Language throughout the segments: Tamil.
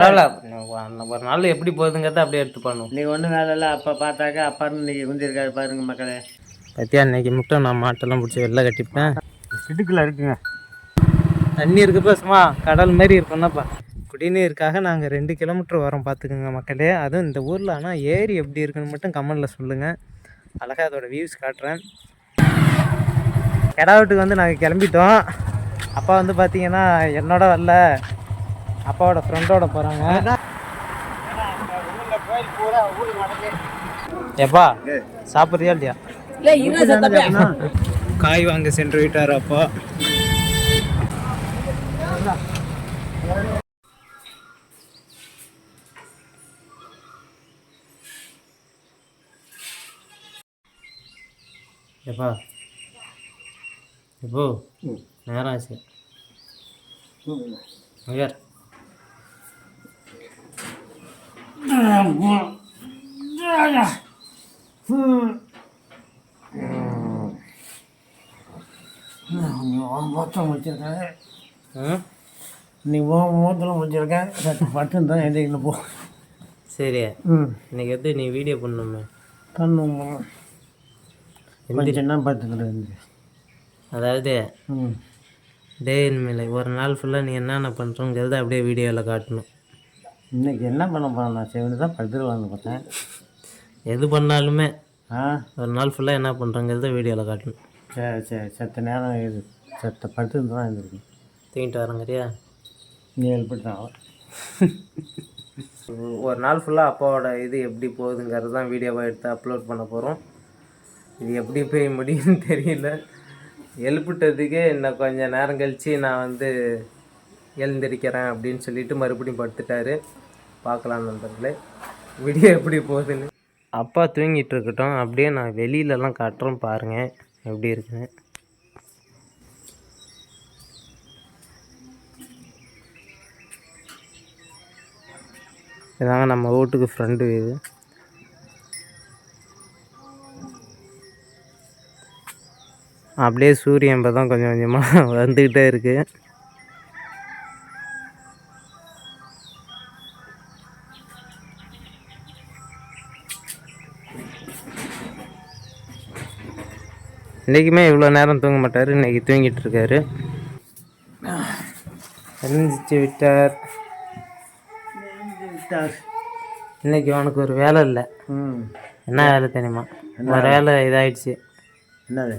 பரவாயில்ல ஒரு நாள் எப்படி போகுதுங்கிறத அப்படியே எடுத்து பண்ணுவோம். இன்னைக்கு ஒன்றும் வேலை இல்லை. அப்போ பார்த்தாக்கா அப்பான்னு இன்னைக்கு குந்திருக்காரு பாருங்க மக்களே. பத்தியா இன்னைக்கு மட்டும் நான் மாட்டெல்லாம் பிடிச்சி வெளில கட்டிப்பேன். சிட்டுக்குள்ள இருக்குங்க. தண்ணி இருக்கப்ப சும்மா கடல் மாதிரி இருக்கும்னாப்பா குடிநீருக்காக நாங்கள் ரெண்டு கிலோமீட்டர் வரோம் பார்த்துக்குங்க மக்களே. அதுவும் இந்த ஊரில் ஆனால் ஏரி எப்படி இருக்குன்னு மட்டும் கமெண்டில் சொல்லுங்கள் அழகாக அதோட வியூஸ் காட்டுறேன். கெடாவட்டுக்கு வந்து நாங்கள் கிளம்பிட்டோம். அப்பா வந்து பார்த்தீங்கன்னா என்னோட வரல. அப்பாவோட ஃப்ரெண்டோட போகிறாங்க எப்பா சாப்பிட்றியா இல்லையா? காய் வாங்க சென்று விட்டார் அப்பா. எப்பா எப்போ நேரம் ஆச்சு. மொத்தம் முடிச்சிருக்காங்க ம்? நீ ஓ மூத்தில் முடிச்சிருக்கேன் சத்து பட்டு தான் எழுதிக்கணும் போ. சரி. ம். இன்னைக்கு வந்து நீ வீடியோ பண்ணணுமே? கொஞ்சம் என்ன பார்த்துக்கிறது அதாவது ம். டே இனிமேல் ஒரு நாள் ஃபுல்லாக நீ என்னென்ன பண்ணுறோங்கிறத அப்படியே வீடியோவில் காட்டணும். இன்னைக்கு என்ன பண்ண போகிறேன் நான் செவனு தான் படுத்துருவாங்க பார்த்தேன். எது பண்ணாலுமே ஆ? ஒரு நாள் ஃபுல்லாக என்ன பண்ணுறோங்கிறத வீடியோவில் காட்டணும். சரி சரி. சத்த நேரம் இது சத்த படுத்து தான் இருந்திருக்கு தூங்கிட்டு வரங்கிறியா? நீ எழுப்பிட்டான் ஒரு நாள் ஃபுல்லாக அப்பாவோட இது எப்படி போகுதுங்கிறது தான் வீடியோவாக எடுத்து அப்லோட் பண்ண போகிறோம் இது எப்படி போய் முடியும்னு தெரியல. எழுப்பிட்டதுக்கே இன்னும் கொஞ்சம் நேரம் கழித்து நான் வந்து எழுந்திருக்கிறேன் அப்படின்னு சொல்லிட்டு மறுபடியும் படுத்துட்டாரு. பார்க்கலாம் நண்பர்களே வீடியோ எப்படி போகுதுன்னு. அப்பா தூங்கிட்டு இருக்கட்டும். அப்படியே நான் வெளியிலலாம் காட்டுறோம் பாருங்கள் எப்படி இருக்குன்னு. இதாங்க நம்ம வீட்டுக்கு ஃப்ரெண்டு இது அப்படியே சூரியன் இப்போ தான் கொஞ்சம் கொஞ்சமாக வந்துக்கிட்டே இருக்குது இன்றைக்குமே இவ்வளோ நேரம் தூங்க மாட்டார் இன்னைக்கு தூங்கிட்டு இருக்காரு. எழுந்திரிச்சு விட்டார். இன்னைக்கு அவனுக்கு ஒரு வேலை இல்லை. ம். என்ன வேலை தெரியுமா? ஒரு வேலை? இதாயிடுச்சு. என்னது?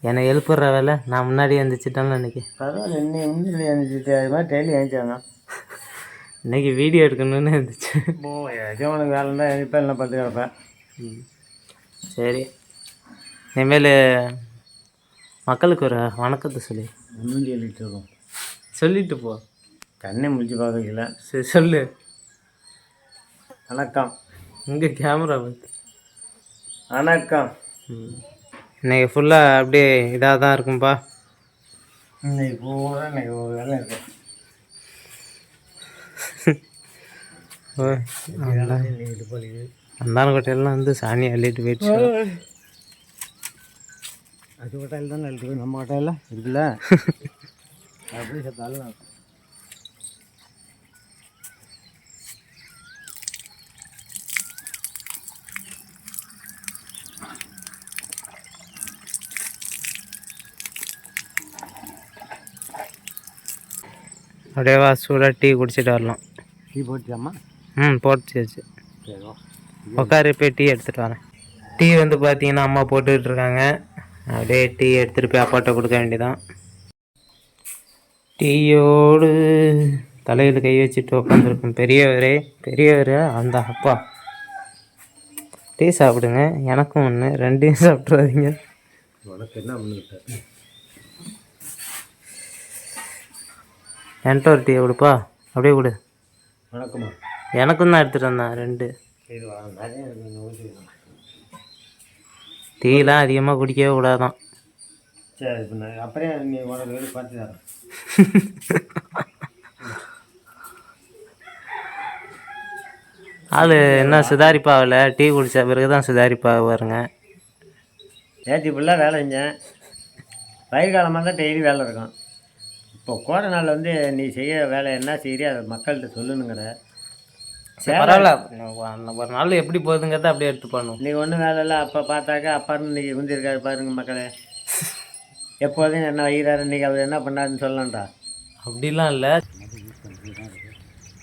என்னை எழுப்புற வேலை நான் முன்னாடி எழுந்திரிச்சிட்டேன்னு இன்னைக்கு பரவாயில்ல இன்னும் இன்னும் எழுந்துச்சு அது மாதிரி டெய்லி எழுந்தாங்க இன்னைக்கு வீடியோ எடுக்கணும்னு இருந்துச்சு. ஓ எஜமானுக்கு வேலை இருந்தால் இப்போ எல்லாம் படுத்து கிடப்பேன்? ம். சரி. இனிமேல் மக்களுக்கு ஒரு வணக்கத்தை சொல்லி. ஒன்றும் சொல்லிட்டு இருக்கோம். சொல்லிட்டு போ. கண்ணை முடிச்சு பார்க்கல சரி சொல்லு. வணக்கம். இங்கே கேமரா பார்த்து வணக்கம். ம். இன்னைக்கு ஃபுல்லாக அப்படியே இதாக தான் இருக்கும்பா. இன்னைக்கு பூரா இன்னைக்கு ஒரு வேலை இருக்கு. ஓ, இன்னைக்கு இது போலிது அந்தானக்கோட்டையெல்லாம் வந்து சாணி அள்ளிட்டு போயிடுச்சு. அது கட்டாயில் தானே இருக்கு. நம்ம கட்டாயில் இருக்குல்ல? அப்படி செத்தாலும் அப்படியே வா சூடாக டீ குடிச்சிட்டு வரலாம். டீ போட்டியாம்மா ம் போட்டுச்சு உட்காரு போய் டீ எடுத்துகிட்டு வரேன். டீ வந்து பார்த்தீங்கன்னா அம்மா போட்டுக்கிட்டு இருக்காங்க. அப்படியே டீ எடுத்துகிட்டு போய் அப்பாட்ட கொடுக்க வேண்டியதான் டீயோடு தலையில் கை வச்சுட்டு உட்காந்துருக்கும் பெரியவரே பெரியவர் அந்த அப்பா. டீ சாப்பிடுங்க. எனக்கும் ஒன்று ரெண்டையும் சாப்பிட்றாதீங்க என்ன என்கிட்ட ஒரு டீ கொடுப்பா. அப்படியே கொடு. எனக்கும் தான் எடுத்துகிட்டு வந்தேன். ரெண்டு சரி வா நிறைய இருக்கு ஊற்றிக்கலாம் டீலாம் அதிகமாக குடிக்கவே கூடாதான். சரி இப்போ நான் அப்புறம் நீ உனக்கு வீடு பார்த்து தரேன். ஆள் என்ன சுதாரிப்பாவில்? டீ குடித்த பிறகு தான் சுதாரிப்பாகுவாருங்க நேற்று ஃபுல்லாக வேலை செஞ்சேன். பயிர் காலமாக தான் டெய்லி வேலை இருக்கும். இப்போ கோடை நாள் வந்து நீ செய்ய வேலை என்ன செய்யறியோ அதை மக்கள்கிட்ட சொல்லணுங்கிற பரவாயில்ல. ஒரு நாள் எப்படி போகுதுங்கிறத அப்படியே எடுத்து பண்ணும் இன்னைக்கு ஒன்றும் வேலை இல்லை. அப்போ பார்த்தாக்கா அப்பான்னு இன்னைக்கு குந்திருக்காரு பாருங்க மக்களே. எப்போதும் என்ன வைக்கிறாரு இன்னைக்கு அவர் என்ன பண்ணாருன்னு சொல்லலாம்டா அப்படிலாம் இல்லை.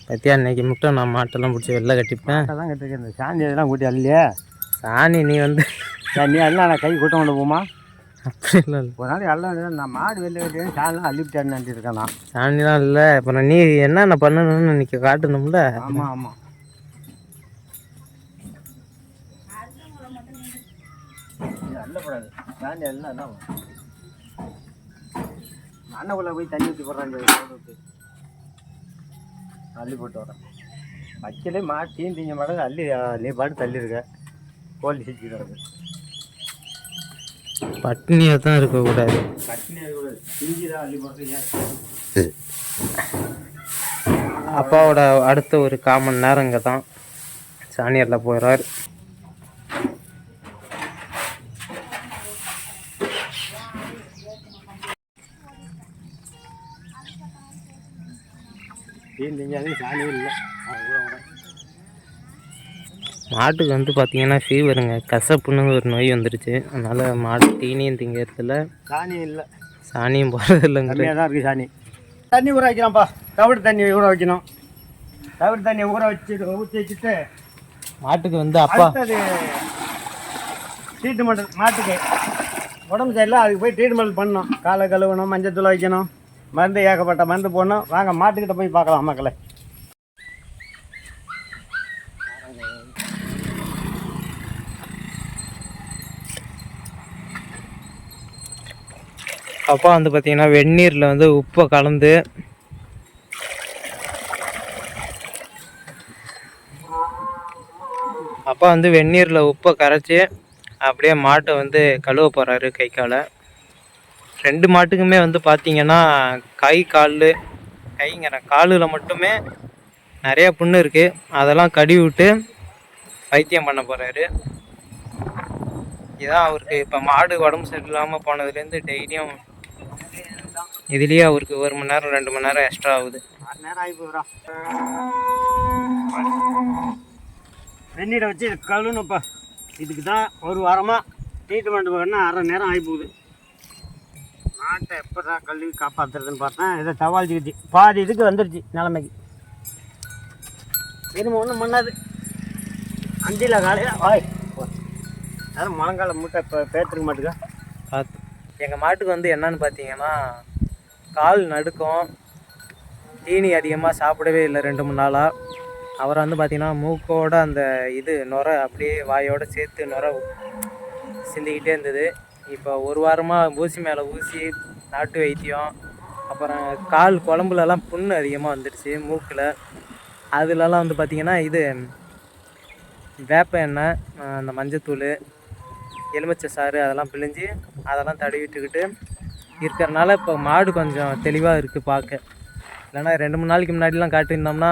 பத்தியா இன்னைக்கு மட்டும் நான் மாட்டெல்லாம் பிடிச்சி வெளில கட்டிப்பேன். அதான் கட்டிருக்கேன். இந்த சாந்தி இதெல்லாம் கூட்டி அல்லையே சாணி நீ வந்து நீ எல்லாம் நான் கை கூட்ட கொண்டு போமா? அப்படிலாம் இல்லை. ஒரு நாளைக்கு எல்லாம் நான் மாடு வெளில கட்டி சாணம் அள்ளிவிட்டேன்னு நினச்சிருக்கேன் நான். சாணிலாம் இல்லை. அப்புறம் நீ என்னென்ன பண்ணணும்னு இன்னைக்கு காட்டணும்ல. ஆமாம் ஆமாம் அல்லப்படாது சாந்தி எல்லாம் அதான் அண்ணக்குள்ளே போய் தண்ணி ஊற்றி போடுறாங்க அள்ளி போட்டு வரேன் வைக்கலே மாட்டியும் திங்க மாட்டேங்க அள்ளி நீ பாட்டு தள்ளியிருக்க கோழி சிக்கி கிடக்கு. பட்டினியாக தான் இருக்கக்கூடாது. திங்கி தான் அள்ளி போடுறீங்க அப்பாவோட அடுத்த ஒரு காமன் நேரம் இங்கே தான். சாணியரில் போகிறார் தீன் திங்காது சாணியும் இல்லை. மாட்டுக்கு வந்து பார்த்தீங்கன்னா ஃபீவருங்க கசப்புன்னு ஒரு நோய் வந்துருச்சு. அதனால் மாடு தீனியும் திங்கிறதுல சாணியும் இல்லை. சாணியும் போகிறது கம்மியாக தான் இருக்குது சாணி. தண்ணி ஊற வைக்கலாம்ப்பா. தவிடு தண்ணி ஊற வைக்கணும். தவிடு தண்ணி ஊற வச்சுட்டு ஊற்றி வச்சுட்டு மாட்டுக்கு வந்து அப்பா ட்ரீட்மெண்ட் மாட்டுக்கு. உடம்பு சரியில்லை அதுக்கு போய் ட்ரீட்மெண்ட் பண்ணணும். காலை கழுவணும் மஞ்சள் தூள் வைக்கணும். மருந்து ஏகப்பட்ட மருந்து போடணும். வாங்க மாட்டுக்கிட்ட போய் பார்க்கலாம் மக்களை. அப்பா வந்து பார்த்தீங்கன்னா வெந்நீரில் வந்து உப்பை கலந்து அப்பா வந்து வெந்நீரில் உப்பை கரைச்சி அப்படியே மாட்டை வந்து கழுவ போகிறாரு கை காலை ரெண்டு மாட்டுக்குமே வந்து பார்த்தீங்கன்னா கை கால் கைங்கிற காலில் மட்டுமே நிறைய புண்ணு இருக்குது அதெல்லாம் கழுவி விட்டு வைத்தியம் பண்ண போகிறாரு இதான் அவருக்கு இப்போ மாடு உடம்பு சரியில்லாமல் போனதுலேருந்து டெய்லியும் இதுலேயே அவருக்கு ஒரு மணி நேரம் ரெண்டு மணி நேரம் எக்ஸ்ட்ரா ஆகுது. அரை நேரம் ஆகி வெந்நீரை வச்சு கழுவணும்ப்பா. இதுக்கு தான் ஒரு வாரமாக ட்ரீட்மெண்ட் பண்ணால் அரை நேரம் ஆகி போகுது. மாட்டை எப்போ தான் கழுவி காப்பாற்றுறதுன்னு பார்த்தா இதை தவாழ்ச்சிக்கிச்சு பாதி இதுக்கு வந்துடுச்சு நிலைமைக்கு. இனிமே ஒன்றும் பண்ணாது. அஞ்சில் காலையில் வாய். அதான் முழங்கால மூட்டை இப்போ பேத்துருக்க மாட்டுக்கா. பார்த்து. எங்கள் மாட்டுக்கு வந்து என்னன்னு பார்த்தீங்கன்னா கால் நடுக்கம் தீனி அதிகமாக சாப்பிடவே இல்லை ரெண்டு மூணு நாளாக அவரை வந்து பார்த்தீங்கன்னா மூக்கோட அந்த இது நுரை அப்படியே வாயோடு சேர்த்து நுரை சிந்திக்கிட்டே இருந்தது. இப்போ ஒரு வாரமாக ஊசி மேலே ஊசி நாட்டு வைத்தியம் அப்புறம் கால் குழம்புலலாம் புண்ணு அதிகமாக வந்துடுச்சு மூக்கில். அதுலலாம் வந்து பார்த்திங்கன்னா இது வேப்ப எண்ணெய் அந்த மஞ்சத்தூள் எலுமிச்சை சாறு அதெல்லாம் பிழிஞ்சு அதெல்லாம் தடவிட்டுக்கிட்டு இருக்கிறனால இப்போ மாடு கொஞ்சம் தெளிவாக இருக்குது பார்க்க இல்லைன்னா ரெண்டு மூணு நாளைக்கு முன்னாடிலாம் காட்டியிருந்தோம்னா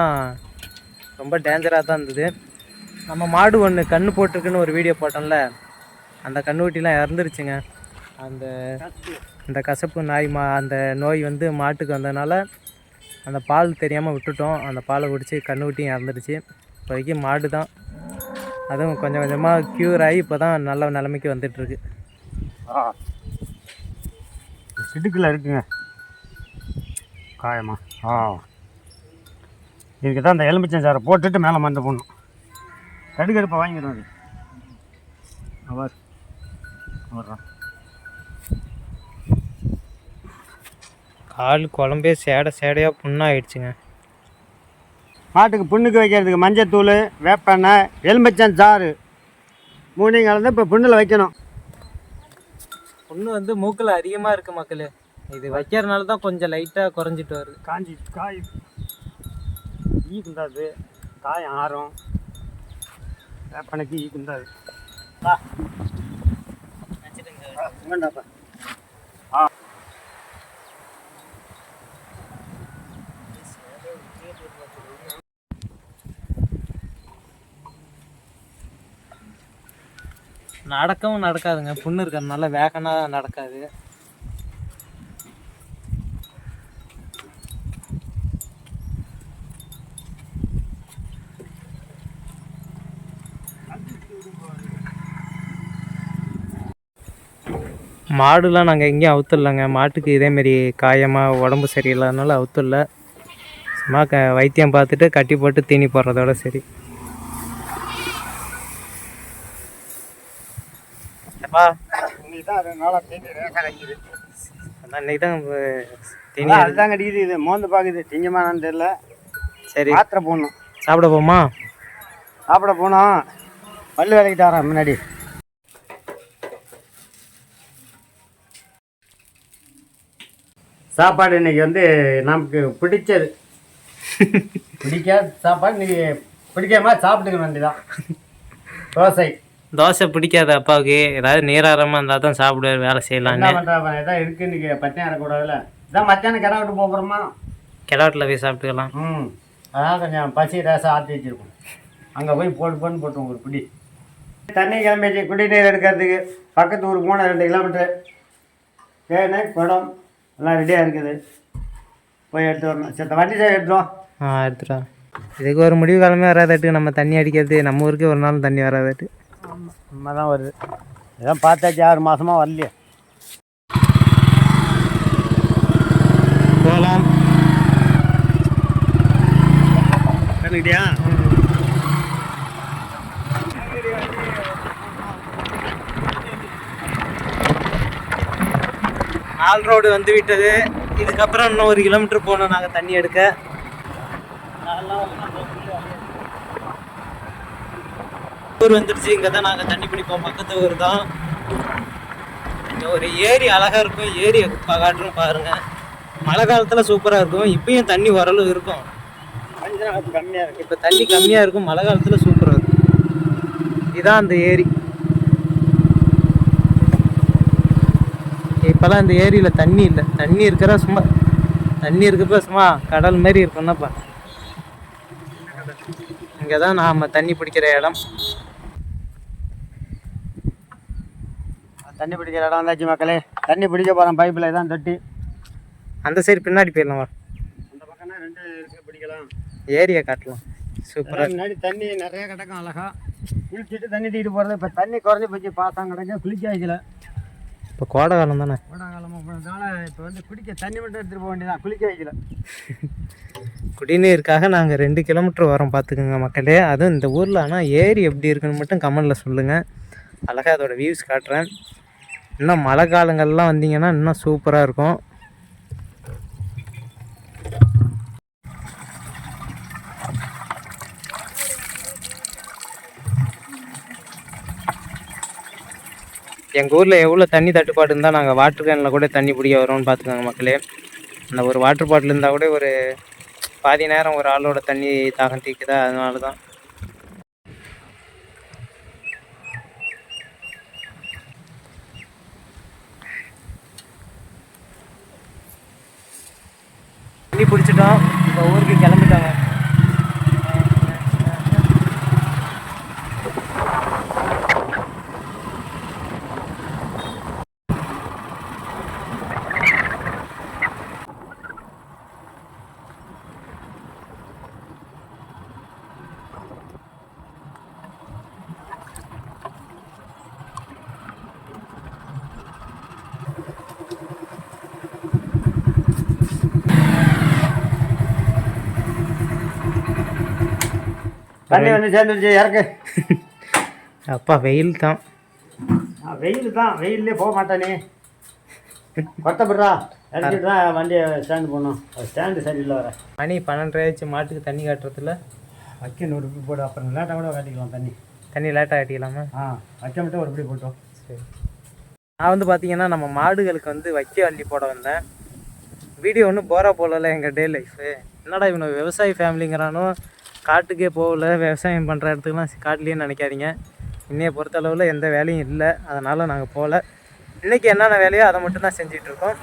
ரொம்ப டேஞ்சராக தான் இருந்தது. நம்ம மாடு ஒன்று கண் போட்டிருக்குன்னு ஒரு வீடியோ போட்டோம்ல அந்த கண்ணுக்குட்டிலாம் இறந்துருச்சுங்க. அந்த இந்த கசப்பு நாய் மா அந்த நோய் வந்து மாட்டுக்கு வந்ததுனால அந்த பால் தெரியாமல் விட்டுட்டோம். அந்த பாலை குடித்து கண்ணுக்குட்டியும் இறந்துருச்சு. இப்போதைக்கு மாடு தான். அதுவும் கொஞ்சம் கொஞ்சமாக க்யூர் ஆகி இப்போ தான் நல்ல நிலைமைக்கு வந்துட்டுருக்கு. ஆ சிடுக்கில் இருக்குங்க. காயமா. ஆ. இதுக்கு தான் இந்த எலுமிச்சஞ்சாரை போட்டுட்டு மேலே மந்த போடணும். கடுக்கடுப்பை வாங்கிடுவோம் அது. அவர். வர்றான். கால் குழம்பே சேடை சேடையாக புண்ணாயிடுச்சுங்க. மாட்டுக்கு புண்ணுக்கு வைக்கிறதுக்கு மஞ்சத்தூள் வேப்பெண்ணெய் எலுமிச்சம் சாறு. மூணையும் கலந்து இப்போ புண்ணில் வைக்கணும். புண்ணு வந்து மூக்கில் அதிகமாக இருக்குது மக்களே. இது வைக்கிறதுனால தான் கொஞ்சம் லைட்டாக குறைஞ்சிட்டு வருது. காஞ்சி காய். ஈ குந்தாது. காயம் ஆறும். வேப்பனைக்கு ஈ குந்தாது. வேண்டாப்பா ஆ நடக்கவும் நடக்காதுங்க. புண்ணு இருக்கிறதுனால வேகனாக நடக்காது. மாடுலாம் நாங்கள் எங்கேயும் அவுத்துடலங்க மாட்டுக்கு இதேமாரி காயமாக உடம்பு சரியில்லாதனால அவுத்துடல சும்மா க வைத்தியம் பார்த்துட்டு கட்டி போட்டு தீனி போடுறதோட சரி. இன்னைக்கு தான் தீனி ரேஷன் அடிக்குது இது மோந்து பார்க்குது திங்கமானான்னு தெரியல. சரி. மாத்திரை போடணும். சாப்பிட போமா சாப்பிட போனோம். பல்லு விளக்கிட்டு வரேன் முன்னாடி. சாப்பாடு இன்னைக்கு வந்து நமக்கு பிடிச்சது. பிடிக்காத சாப்பாடு இன்னைக்கு பிடிக்காம சாப்பிட்டுக்க வேண்டியதான் தோசை. தோசை பிடிக்காத அப்பாவுக்கு ஏதாவது நீராரமாக இருந்தால் தான் சாப்பிடுவார் வேலை என்ன செய்யலான்னு பண்ணுறா எதாவது இருக்கு இன்னைக்கு பத்தியம் இருக்கக்கூடாதுல்ல இதான் மத்தியானம் கிடா விட்டு போகிறோமா கிடாட்டில் போய் சாப்பிட்டுக்கலாம். ம். அதான் கொஞ்சம் பசி ரசம் ஆற்றி வச்சிருக்கோம். அங்கே போய் போட்டு போட்டு போட்டோம் ஒரு பிடி. தண்ணி கிளம்பிச்சு குடிநீர் எடுக்கிறதுக்கு. பக்கத்து ஊருக்கு போன ரெண்டு கிலோமீட்டரு கேனு குடம் எல்லாம் ரெடியாக இருக்குது. போய் எடுத்து வரணும். சரி வண்டி சார் எடுத்துருவோம் ஆ எடுத்துடா இதுக்கு ஒரு முடிவு காலமே வராதாட்டு. நம்ம தண்ணி அடிக்கிறது நம்ம ஊருக்கு ஒரு நாள் தண்ணி வராதாட்டு. நம்ம தான் வருது இதான் பார்த்தாச்சு ஆறு மாதமாக வரலையே. போகலாம். கற்றுக்கிட்டியா நால் ரோடு வந்து விட்டது. இதுக்கப்புறம் இன்னும் ஒரு கிலோமீட்டர் போகணும். நாங்கள் தண்ணி எடுக்க. ஊர் வந்துடுச்சு இங்கே தான் நாங்கள் தண்ணி பிடிப்போம் பக்கத்து ஊர் தான். ஒரு ஏரி அழகாக இருக்கும். ஏரி காட்டுறோம் பாருங்க. மழை காலத்தில் சூப்பராக இருக்கும். இப்பயும் தண்ணி ஓரளவு இருக்கும். கம்மியாக இருக்குது இப்போ தண்ணி கம்மியாக இருக்கும். மழை காலத்தில் சூப்பராக இருக்கும். இதான் அந்த ஏரி. இப்போலாம் இந்த ஏரியில் தண்ணி இல்லை. தண்ணி இருக்கிற சும்மா தண்ணி இருக்கப்ப சும்மா கடல் மாதிரி இருக்கும்னாப்பா இங்கே தான் நாம் தண்ணி பிடிக்கிற இடம். தண்ணி பிடிக்கிற இடம் வந்தாச்சு மக்களே. தண்ணி பிடிக்க போகிறோம் பைப்பில் தான் தொட்டி. அந்த சைடு பின்னாடி போயிடலாம்? வா அந்த பக்கம்னா ரெண்டு இருக்கு பிடிக்கலாம். ஏரியை காட்டலாம். சூப்பராக முன்னாடி தண்ணி நிறைய கிடக்கும் அழகா. குளிச்சுட்டு தண்ணி தூக்கிட்டு போகிறது இப்போ தண்ணி குறைஞ்சி போச்சு பாசம் கிடக்க குளிக்க வைக்கல. இப்போ கோடை காலம் தானே? கோடாகாலமாக போனதுனால இப்போ வந்து குடிக்க தண்ணி மட்டும் எடுத்துகிட்டு போக வேண்டியதான் குளிக்க வைக்கல. குடிநீருக்காக நாங்கள் ரெண்டு கிலோமீட்டர் வரோம் பார்த்துக்குங்க மக்களே. அதுவும் இந்த ஊரில் ஆனால் ஏரி எப்படி இருக்குன்னு மட்டும் கமெண்டில் சொல்லுங்கள் அழகாக அதோட வியூஸ் காட்டுறேன். இன்னும் மழை காலங்கள்லாம் வந்தீங்கன்னா இன்னும் சூப்பராக இருக்கும். எங்கள் ஊரில் எவ்வளோ தண்ணி தட்டுப்பாடு இருந்தால் நாங்கள் வாட்டர் கேனில் கூட தண்ணி பிடிக்க வரோம்னு பார்த்துக்கோங்க மக்களே. அந்த ஒரு வாட்டர் பாட்டில் இருந்தால் கூட ஒரு பாதி நேரம் ஒரு ஆளோட தண்ணி தாகம் தீக்குதா? அதனால தான் தண்ணி பிடிச்சிட்டோம். இப்போ ஊருக்கு கிளம்பிட்டாங்க. தண்ணி வந்து சேர்ந்துருச்சு இறக்கு. அப்பா வெயில் தான். வெயில் தான். வெயிலே போக மாட்டானே கொத்தப்படுறா இறக்கிட்டு தான் வண்டியை ஸ்டாண்டு போகணும் ஸ்டாண்டு சரியில்லை வர மணி பன்னெண்டரையாச்சு மாட்டுக்கு தண்ணி காட்டுறதுல. வைக்க நூறு ரூபாய் போடு அப்புறம் லேட்டாக கூட காட்டிக்கலாம் தண்ணி. தண்ணி லேட்டாக காட்டிக்கலாமா? ஆ வைக்க மட்டும் ஒரு இப்படி போட்டோம் சரி. நான் வந்து பார்த்தீங்கன்னா நம்ம மாடுகளுக்கு வந்து வைக்க அள்ளி போட வந்தேன். வீடியோ ஒன்றும் போரா போகல எங்கள் டே லைஃபு. என்னடா இவனை விவசாயி ஃபேமிலிங்கிறானோ காட்டுக்கே போகல விவசாயம் பண்ணுற இடத்துக்குலாம் காட்டிலேயே நினைக்காதீங்க. இன்னைய பொறுத்தளவில் எந்த வேலையும் இல்லை. அதனால் நாங்கள் போகல. இன்றைக்கி என்னென்ன வேலையோ அதை மட்டும் தான் செஞ்சிட்ருக்கோம்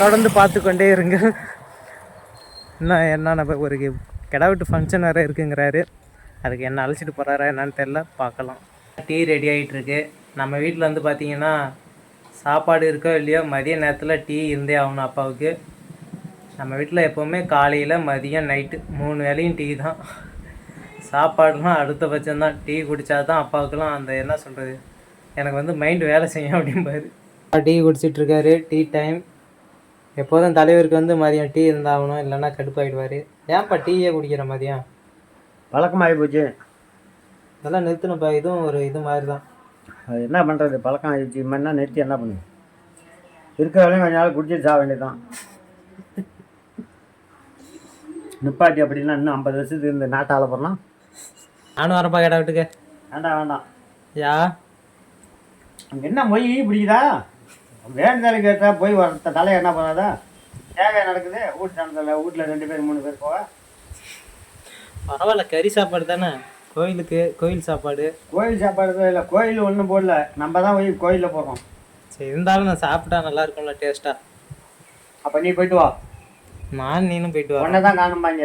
தொடர்ந்து பார்த்து கொண்டே இருங்க இன்னும் என்னென்ன ஒரு கிடா விட்டு ஃபங்க்ஷன் வேறு இருக்குங்கிறாரு. அதுக்கு என்ன அழைச்சிட்டு போகிறாரா என்னன்னு தெரில பார்க்கலாம். டீ ரெடி ஆகிட்டுருக்கு நம்ம வீட்டில் வந்து பார்த்திங்கன்னா சாப்பாடு இருக்கோ இல்லையோ மதிய நேரத்தில் டீ இருந்தே ஆகணும் அப்பாவுக்கு. நம்ம வீட்டில் எப்போவுமே காலையில் மதியம் நைட்டு மூணு வேளையும் டீ தான். சாப்பாடுலாம் அடுத்த பட்சம் தான் டீ குடித்தா தான் அப்பாவுக்குலாம் அந்த என்ன சொல்கிறது எனக்கு வந்து மைண்டு வேலை செய்யும் அப்படிம்பாரு. டீ குடிச்சிட்டு இருக்காரு டீ டைம் எப்போதும் தலைவருக்கு வந்து மதியம் டீ இருந்தாகணும். இல்லைன்னா கடுப்பாயிடுவார். ஏன்ப்பா டீயே குடிக்கிற மதியம் பழக்கமாகி போச்சு. இதெல்லாம் நிறுத்தணும்ப்பா. இதுவும் ஒரு இது மாதிரி தான் அது என்ன பண்ணுறது பழக்கம் ஆகிடுச்சு மண்ணா நிறுத்தி என்ன பண்ணுது இருக்கிற வரையும் கொஞ்ச நாள் குடிச்சிட்டு சாக வேண்டியதுதான். நிப்பாட்டி அப்படின்னா இன்னும் ஐம்பது வருஷத்துக்கு இந்த நாட்டை ஆள போகிறோம் நானும் வரப்பா கடை விட்டுக்க. வேண்டாம் வேண்டாம். யா? என்ன மொய் பிடிக்குதா? வேண்டுதலுக்கு கேட்டா போய் வர தலை என்ன பண்ணாதா? தேவை நடக்குது வீட்டு நடந்தல வீட்டில் ரெண்டு பேர் மூணு பேர் போக பரவாயில்ல கறி சாப்பாடு தானே? கோயிலுக்கு கோயில் சாப்பாடு. கோயில் சாப்பாடு தான் இல்லை கோயில் ஒன்றும் போடல. நம்ம தான் போய் கோயிலில் போகிறோம் சரி இருந்தாலும் நான் சாப்பிட்டா நல்லா இருக்கும்ல டேஸ்ட்டாக அப்போ நீ போயிட்டு வா. நான் நீனும் போயிட்டு வரேன் உன்னை தான் காணும்பாங்க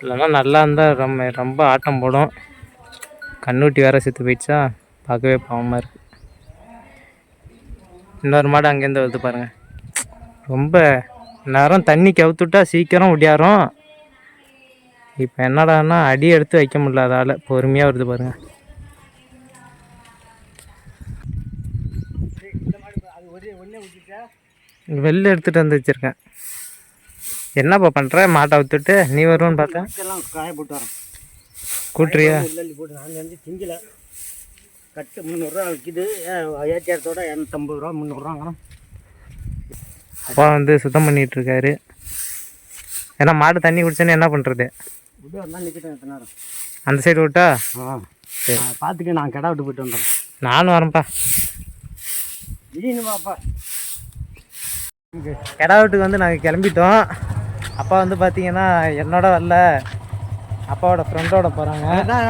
இல்லைன்னா நல்லா இருந்தால் ரொம்ப ரொம்ப ஆட்டம் போடும். கண்ணுட்டி வேற செத்து போயிடுச்சா? பார்க்கவே பாவமாக இருக்கு. இன்னொரு மாடு அங்கேருந்து வருது பாருங்க. ரொம்ப நேரம் தண்ணி கவுத்துட்டா சீக்கிரம் ஒடியாரும். இப்போ என்னடான்னா அடி எடுத்து வைக்க முடியல அதால். பொறுமையாக வருது பாருங்க. வெளில எடுத்துகிட்டு வந்து வச்சுருக்கேன். என்னப்பா பண்ணுற மாட்டை விட்டுட்டு நீ வருவோன்னு பார்த்தேன். காய போட்டு வரேன். கூட்டுறியா? போட்டு வந்து திங்கல. கட்டு முந்நூறுரூவா விற்கிது ஏற்றியாரத்தோட இரநூத்தம்பது ரூபா முந்நூறுரூவாங்கண்ணா அப்பா வந்து சுத்தம் பண்ணிட்டு இருக்காரு. ஏன்னா மாடு தண்ணி குடிச்சோன்னு என்ன பண்ணுறது அந்த சைடு விட்டா? ஆ. பார்த்துக்க நான் கடை விட்டு போயிட்டு வந்துடுறேன். நானும் வரேன்ப்பா. திடீர்னு பாப்பா கிடா வீட்டுக்கு வந்து நாங்கள் கிளம்பிட்டோம். அப்பா வந்து பார்த்தீங்கன்னா என்னோட வரல. அப்பாவோட ஃப்ரெண்டோட போகிறாங்க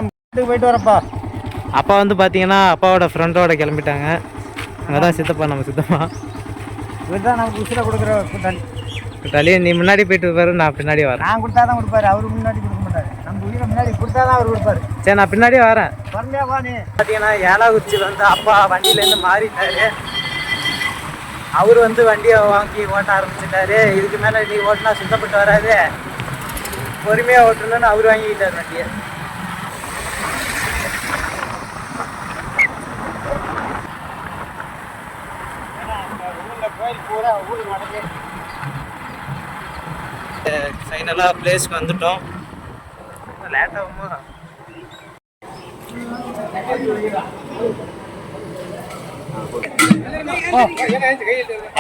வீட்டுக்கு போயிட்டு வரப்பா. அப்பா வந்து பார்த்தீங்கன்னா அப்பாவோட ஃப்ரெண்டோட கிளம்பிட்டாங்க. அங்கே தான் சித்தப்பா நம்ம சித்தப்பா. இவர் தான் நமக்கு உசுரை கொடுக்குற கூட்டாளி நீ முன்னாடி போயிட்டு பாரு நான் பின்னாடி வரேன். நான் கொடுத்தா தான் கொடுப்பாரு அவரு முன்னாடி கொடுக்க மாட்டாரு. நம்ம உயிரை முன்னாடி கொடுத்தா தான் அவர் கொடுப்பாரு. சரி நான் பின்னாடியே வரேன். பார்த்தீங்கன்னா ஏலாக்குறிச்சியில் வந்து அப்பா வண்டியிலேருந்து மாறிட்டாரு. அவர் வந்து வண்டியை வாங்கி ஓட்ட ஆரம்பிச்சிட்டாரு. இதுக்கு மேலே நீ ஓட்டினா சுத்தப்பட்டு வராது. பொறுமையாக ஓட்டணும்னு அவர் வாங்கிக்கிட்டார் வண்டியை. ஃபைனலாக பிளேஸ்க்கு வந்துட்டோம். லேட்டாகுமா?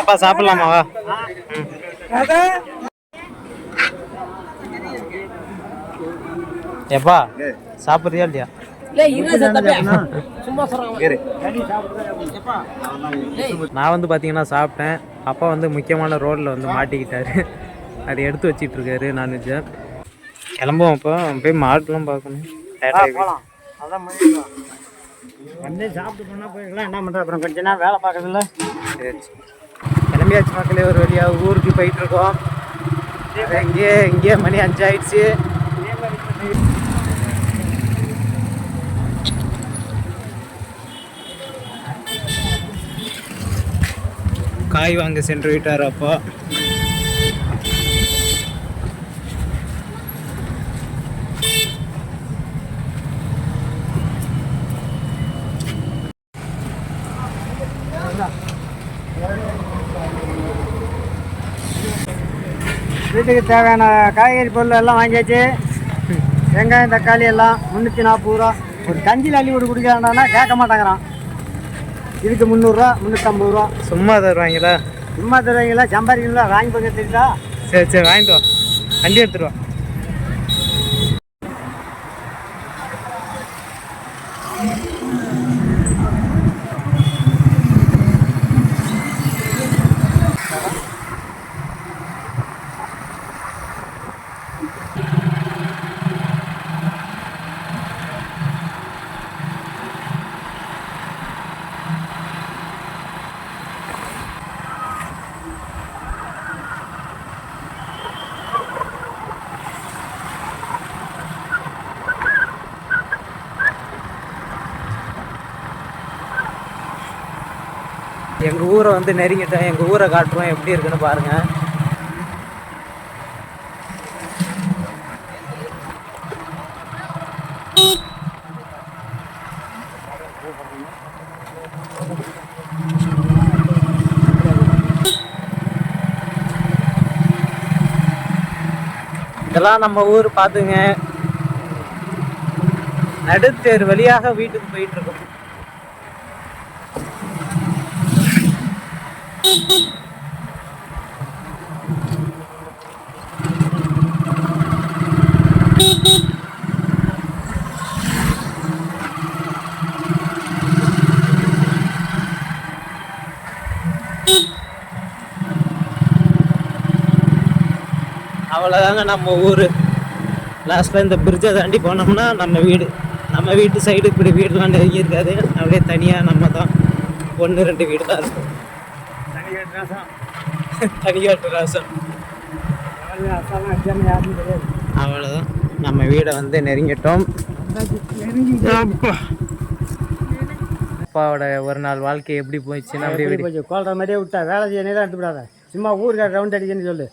அப்பா சாப்பிடலாமாவா எப்பா சாப்பிட்றியா இல்லையா? நான் வந்து பார்த்தீங்கன்னா சாப்பிட்டேன். அப்பா வந்து முக்கியமான ரோட்டில் வந்து மாட்டிக்கிட்டாரு. அதை எடுத்து வச்சிட்டு இருக்காரு நான்வெஜ்ஜை. கிளம்புவோம் அப்போ. போய் மாட்டுலாம் பார்க்கணும். வந்து சாப்பிட்டு போனால் போயிருக்கலாம். என்ன பண்ணுறது அப்புறம் கொஞ்ச நேரம் வேலை பார்க்கறதில்ல கிளம்பியாச்சு மக்களே ஒரு வழியாக ஊருக்கு போயிட்டு இருக்கோம். இங்கே இங்கே மணி அஞ்சாயிடுச்சு. காய் வாங்க சென்று விட்டார் அப்போ. வீட்டுக்கு தேவையான காய்கறி பொருள் எல்லாம் வாங்கியாச்சு. வெங்காயம் தக்காளி எல்லாம் முந்நூற்றி நாற்பது ரூபா. ஒரு கஞ்சியில் அள்ளி விட்டு குடிக்கிறான்னா கேட்க மாட்டேங்கிறான். இதுக்கு முந்நூறுரூவா முந்நூற்றம்பது ரூபா. சும்மா தருவாங்களா? சும்மா தருவீங்களா? சம்பாதிக்கீங்களா வாங்கி போங்க தெரியுதா சரி சரி வாங்கிட்டு வா. வண்டி எடுத்துட்டு ஊரை வந்து நெருங்கிட்டேன். எங்கள் ஊரை காட்டுறோம். எப்படி இருக்குன்னு பாருங்கள் இதெல்லாம் நம்ம ஊர் பார்த்துங்க. நடுத்தேர் வழியாக வீட்டுக்கு போயிட்டு இருக்கோம். அவ்வளோதாங்க நம்ம ஊர். லாஸ்ட்டில் இந்த பிரிட்ஜை தாண்டி போனோம்னா நம்ம வீடு. நம்ம வீட்டு சைடு இப்படி வீடுலாம் நெருங்கி இருக்காது அப்படியே தனியாக நம்ம தான். ஒன்று ரெண்டு வீடு தான் இருக்கும். தனியாட்டு ராசம் அவ்வளோதான் நம்ம வீடை வந்து நெருங்கிட்டோம். அப்பாவோட ஒரு நாள் வாழ்க்கை எப்படி போயிடுச்சுன்னா எப்படி போச்சு? கோல்ற மாதிரியே விட்டா வேலை செய்ய தான் எடுத்து விடாத சும்மா ஊருக்கார ரவுண்ட் அடிக்கன்னு சொல்லு.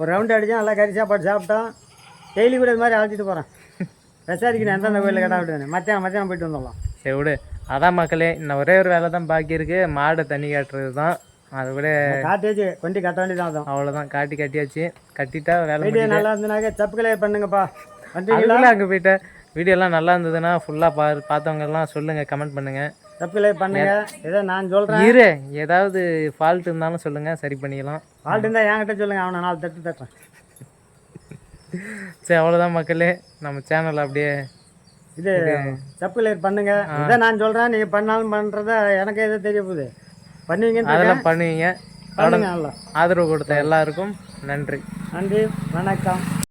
ஒரு ரவுண்ட் அடிச்சா நல்லா கறி சாப்பாடு சாப்பிட்டோம் டெய்லி கூட இது மாதிரி அழைச்சிட்டு போகிறேன் விசாரிக்கணும் எந்தெந்த கோயிலில் கடை விட்டுன்னு மத்தியானம் மத்தியானம் போயிட்டு வந்துடலாம். சரி விடு. அதான் மக்களே இன்னும் ஒரே ஒரு வேலை தான் பாக்கி இருக்கு. மாடை தண்ணி காட்டுறது தான். அதை விட காட்டேஜ் கொண்டு கட்ட வேண்டியதான் அவ்வளோதான் காட்டி கட்டியாச்சு. கட்டிட்டா வேலை நல்லா இருந்தனாக்க சப்புக்களே பண்ணுங்கப்பா. அதுக்குள்ள அங்கே போயிட்டேன். வீடியோலாம் நல்லா இருந்ததுன்னா ஃபுல்லாக பா பார்த்தவங்க எல்லாம் சொல்லுங்கள் கமெண்ட் பண்ணுங்கள் சப்புக்களே பண்ணுங்க. ஏதோ நான் சொல்கிறேன் இரு ஏதாவது ஃபால்ட் இருந்தாலும் சொல்லுங்கள் சரி பண்ணிக்கலாம். ஃபால்ட் இருந்தால் என்கிட்ட சொல்லுங்க அவனை நாலு தட்டு தட்டுறேன். சரி அவ்வளோதான் மக்களே. நம்ம சேனல் அப்படியே இது சப்புக்களே பண்ணுங்க. இதை நான் சொல்கிறேன் நீங்கள் பண்ணாலும் பண்ணுறத எனக்கு எதோ தெரிய போகுது. பண்ணுவீங்கன்னு தெரியும். அதெல்லாம் பண்ணுவீங்க. ஆதரவு கொடுத்த எல்லாருக்கும் நன்றி. நன்றி வணக்கம்.